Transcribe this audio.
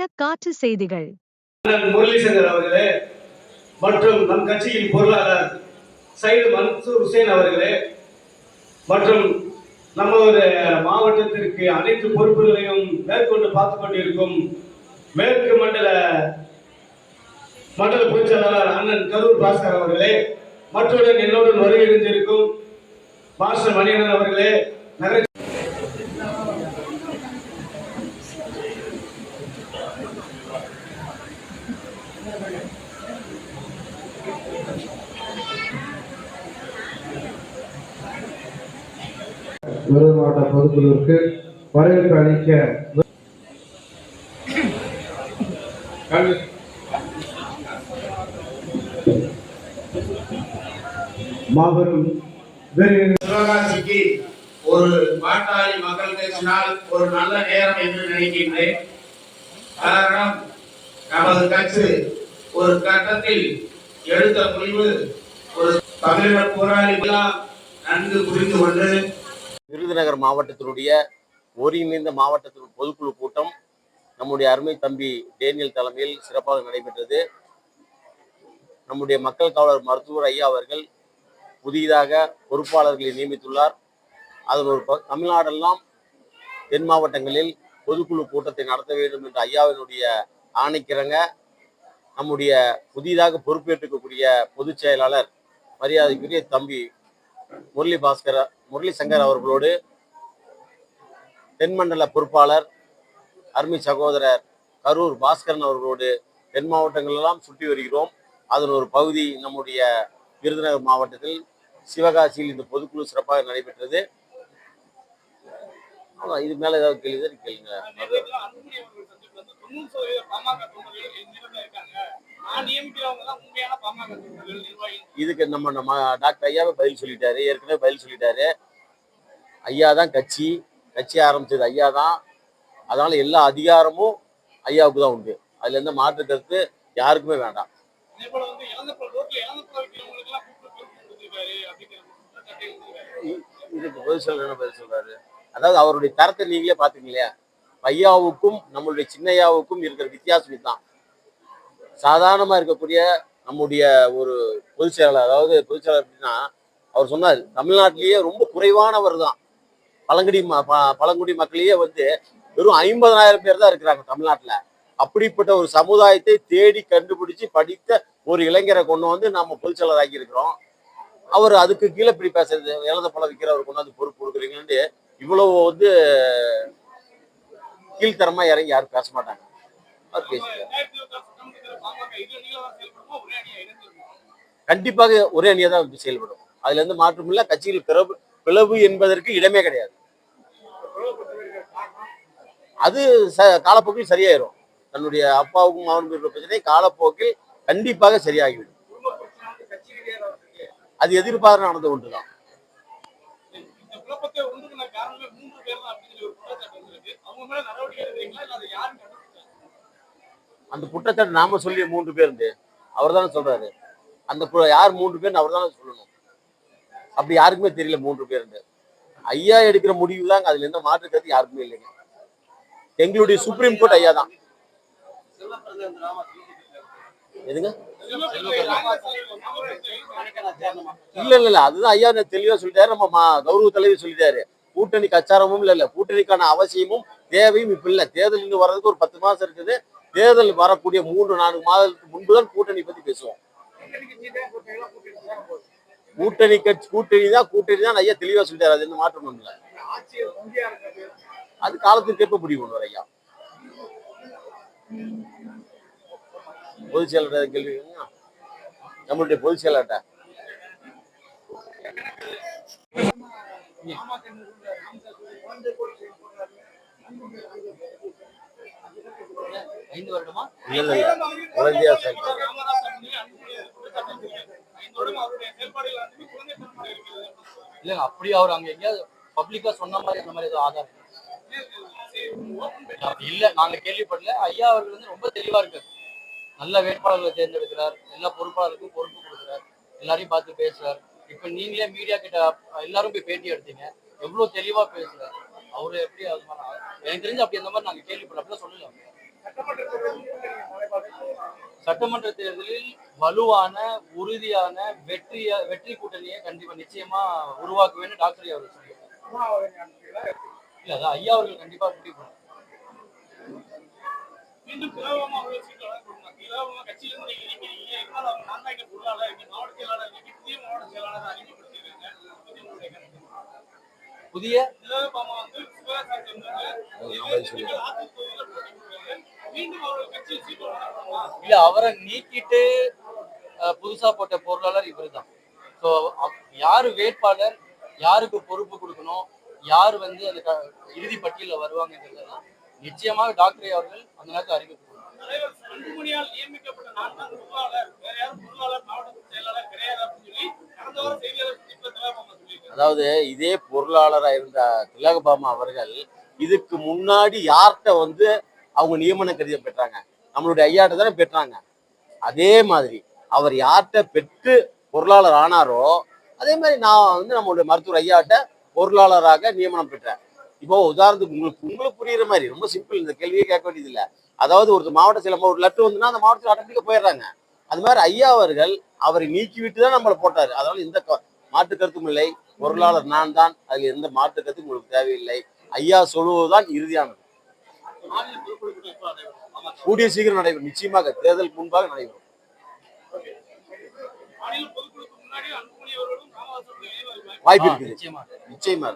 என காற்று செய்திகள். முரளிசங்கர் அவர்களே மற்றும் நம் கட்சியின் பொருளாளர் சைடு மன்சூர் ஹுசேன் அவர்களே மற்றும் நமது மாவட்டத்திற்கு அனைத்து பொறுப்புகளையும் மேற்கொண்டு பார்த்துக் கொண்டிருக்கும் மேற்கு மண்டல மண்டல பொதுச் செயலாளர் அண்ணன் கரூர் பாஸ்கர் அவர்களே மற்றவுடன் என்னுடன் வருகை இருந்திருக்கும் மாஸ்டர் மணிகண்டன் அவர்களே நகர விருது மாவட்ட பொதுக்குழுவிற்கு வரவேற்பு அளிக்க மாபெரும் சிவகாசிக்கு ஒரு பாட்டாளி மக்கள் கட்சினால் ஒரு நல்ல நேரம் என்று நினைக்கின்றேன். காரணம் நமது கட்சி ஒரு கட்டத்தில் எடுத்த முடிவு ஒரு தமிழர் போராளிகளால் நன்கு புரிந்து கொண்டு விருதுநகர் மாவட்டத்தினுடைய ஒருங்கிணைந்த மாவட்டத்தின் பொதுக்குழு கூட்டம் நம்முடைய அருமை தம்பி டேனியல் தலைமையில் சிறப்பாக நடைபெற்றது. நம்முடைய மக்கள் காவலர் மருத்துவர் ஐயா அவர்கள் புதிதாக பொறுப்பாளர்களை நியமித்துள்ளார். அதில் ஒரு தமிழ்நாடெல்லாம் தென் மாவட்டங்களில் பொதுக்குழு கூட்டத்தை நடத்த வேண்டும் என்ற ஐயாவினுடைய ஆணைக்கிறங்க நம்முடைய புதிதாக பொறுப்பேற்றுக்கக்கூடிய பொதுச் செயலாளர் மரியாதைக்குரிய தம்பி முரளி பாஸ்கர் முரளி சங்கர் அவர்களோடு தென்மண்டல பொறுப்பாளர் அருமை சகோதரர் கரூர் பாஸ்கரன் அவர்களோடு தென் மாவட்டங்களெல்லாம் சுற்றி வருகிறோம். அதன் ஒரு பகுதி நம்முடைய விருதுநகர் மாவட்டத்தில் சிவகாசியில் இந்த பொதுக்குழு சிறப்பாக நடைபெற்றது. இது மேல ஏதாவது கேள்வி கேளுங்க. இதுக்கு நம்ம நம்ம டாக்டர் ஐயாவே பதில் சொல்லிட்டாரு. ஏற்கனவே பதில் சொல்லிட்டாரு. ஐயா தான் கட்சி. கட்சி ஆரம்பிச்சது ஐயா தான் அதனால எல்லா அதிகாரமும் ஐயாவுக்கு தான் உண்டு. அதுல எந்த மாற்று கருத்து யாருக்குமே வேண்டாம். இதுக்கு பதில் என்ன பதில் சொல்றாரு? அதாவது அவருடைய தரத்தை நீங்களே பாத்தீங்க இல்லையா ஐயாவுக்கும் நம்மளுடைய சின்னையாவுக்கும் இருக்கிற வித்தியாசம் இதுதான். சாதாரணமா இருக்கக்கூடிய நம்முடைய ஒரு பொதுச் செயலாளர் அதாவது பொதுச் செயலாளர் அப்படின்னா அவர் சொன்னார் தமிழ்நாட்டிலேயே ரொம்ப குறைவானவர் தான். பழங்குடி ம- பழங்குடி மக்களையே வந்து வெறும் ஐம்பதனாயிரம் பேர் தான் இருக்கிறாங்க தமிழ்நாட்டுல. அப்படிப்பட்ட ஒரு சமுதாயத்தை தேடி கண்டுபிடிச்சு படித்த ஒரு இளைஞரை கொண்டு வந்து நம்ம பொதுச் செயலர் ஆக்கி இருக்கிறோம் அவர் அதுக்கு கீழே இப்படி பேசுறது இழந்த பழம் விற்கிறவர் கொண்டு வந்து பொறுப்பு கொடுக்குறீங்கன்னு இவ்வளவு வந்து கீழ்த்தரமா இறங்கி யாரும் பேச மாட்டாங்க. அவர் பேசுகிறார் கண்டிப்பாக ஒரே அணியா தான் செயல்படும். அதுல இருந்து மாற்றம் இல்ல கட்சியில் பிளவு பிளவு என்பதற்கு இடமே கிடையாது. அது ச- காலப்போக்கில் சரியாயிரும். தன்னுடைய அப்பாவுக்கும் மகனுக்கும் இருக்கிற பிரச்சனை காலப்போக்கில் கண்டிப்பாக சரியாகிவிடும். அது எதிர்பார்த்து நடந்த ஒன்றுதான். அந்த குற்றச்சாட்டு நாம சொல்லிய மூன்று பேர் அவர் தானே சொல்றாரு. அந்த யார் மூன்று பேர் அவர் தானே சொல்லணும். அப்படி யாருக்குமே தெரியல மூன்று பேர் ஐயா எடுக்கிற முடிவு தான் அதுல எந்த மாற்று கருத்து யாருக்குமே இல்லைங்க. எங்களுடைய சுப்ரீம் கோர்ட் ஐயா தான். எதுங்க? இல்ல இல்ல இல்ல அதுதான் ஐயா நான் தெளிவா சொல்லிட்டாரு. நம்ம கௌரவ தலைவர் சொல்லிட்டாரு. கூட்டணி கச்சாரமும் இல்ல இல்ல. கூட்டணிக்கான அவசியமும் தேவையும் இப்ப இல்ல. தேர்தல் இன்னும் வர்றதுக்கு ஒரு பத்து மாசம் இருக்குது. தேர்தல் வரக்கூடிய மூன்று நான்கு மாதத்துக்கு முன்புதான் கூட்டணி பத்தி பேசுவோம். கூட்டணி கட்சி கூட்டணி தான் கூட்டணி தான் ஐயா தெளிவா சொல்லிட்டாரு. அது என்ன மாற்றம் இல்ல. அது காலத்துக்கு எப்ப முடிவு பண்ணுவார் ஐயா. பொதுச் செயலர் கேள்வி நம்மளுடைய பொதுச் செயலர்கிட்ட ஐந்து வருடமா? இல்ல குழந்தையா அப்படி அவர் அங்க எங்கேயாவது பப்ளிக்கா சொன்ன மாதிரி அந்த மாதிரி ஏதோ ஆதாரம் இல்ல நாங்க கேள்விப்படல. ஐயா அவர்கள் வந்து ரொம்ப தெளிவா இருக்காரு. நல்ல வேட்பாளர்களை தேர்ந்தெடுக்கிறார். எல்லா பொறுப்பாளருக்கும் பொறுப்பு கொடுக்குறார். எல்லாரையும் பார்த்து பேசுறார். இப்ப நீங்களே மீடியா கிட்ட எல்லாரும் போய் பேட்டி எடுத்தீங்க. எவ்வளவு தெளிவா பேசுறாரு. அவரு எப்படி அது மாதிரி எனக்கு தெரிஞ்சு அப்படி அந்த மாதிரி நாங்க கேள்விப்படல. அப்படிலாம் சொல்லல சட்டமன்ற தேர்தலில் வலுவான உறுதியான வெற்றிய வெற்றி கூட்டணியை கண்டிப்பா நிச்சயமா உருவாக்குவேன்னு டாக்டர் ஐயா அவர்கள் சொல்லியிருக்காரு. இல்ல அதான் ஐயா அவர்கள் கண்டிப்பா முடிவு பண்ணுவாங்க. மீண்டும் திலகமா அவர்கள் சீட்டு வழங்கப்படும் திலகமா கட்சியிலிருந்து நீங்க நிக்கிறீங்க இருந்தாலும் அவர் நான் தான் இங்க பொருளாளர் இங்க மாவட்ட செயலாளர் இன்னைக்கு புதிய மாவட்ட செயலாளர் அறிமுகப்படுத்தியிருக்காங்க அதை பத்தி உங்களுடைய கருத்து புதிய? திலகபாமா வந்து சிவகாசி இல்ல அவரை நீக்கிட்டு புதுசா போட்ட பொருளாளர் இவர்தான். ஸோ யாரு வேட்பாளர் யாருக்கு பொறுப்பு கொடுக்கணும் யார் வந்து அந்த க- இறுதி பட்டியலில் வருவாங்கன்றதெல்லாம் நிச்சயமாக டாக்டர் அவர்கள் அந்த நேரத்தில் தான் சொல்லியிருக்காரு அதாவது இதே பொருளாளராக இருந்த திலகபாமா அவர்கள் இதுக்கு முன்னாடி யார்கிட்ட வந்து அவங்க நியமன கடிதம் பெற்றாங்க. நம்மளுடைய ஐயாட்ட தானே பெற்றாங்க. அதே மாதிரி அவர் யார்கிட்ட பெற்று பொருளாளர் ஆனாரோ அதே மாதிரி நான் வந்து நம்மளுடைய மருத்துவர் ஐயாட்ட பொருளாளராக நியமனம் பெற்றேன். இப்போ உதாரணத்துக்கு உங்களுக்கு உங்களுக்கு புரியுற மாதிரி ரொம்ப சிம்பிள் இந்த கேள்வியே கேட்க வேண்டியது இல்லை அதாவது ஒரு மாவட்ட சில ஒரு லெட்டர் வந்துன்னா அந்த மாவட்டத்தில் ஆட்டோமேட்டிக்காக போயிடுறாங்க. அது மாதிரி ஐயா அவர்கள் அவரை நீக்கிவிட்டு தான் நம்மளை போட்டார். அதனால எந்த மாற்று கருத்தும் இல்லை. பொருளாளர் நான் தான் அதில் எந்த மாற்று கருத்தும் உங்களுக்கு தேவையில்லை. ஐயா சொல்லுவதுதான் இறுதியானது மாநில பொறுப்பெடுப்பு எப்ப நடைபெறும் ஆமா கூடிய சீக்கிரம் நடைபெறும். நிச்சயமாக தேர்தலுக்கு முன்பாக நடைபெறும். வாய்ப்பு இருக்குது. நிச்சயமா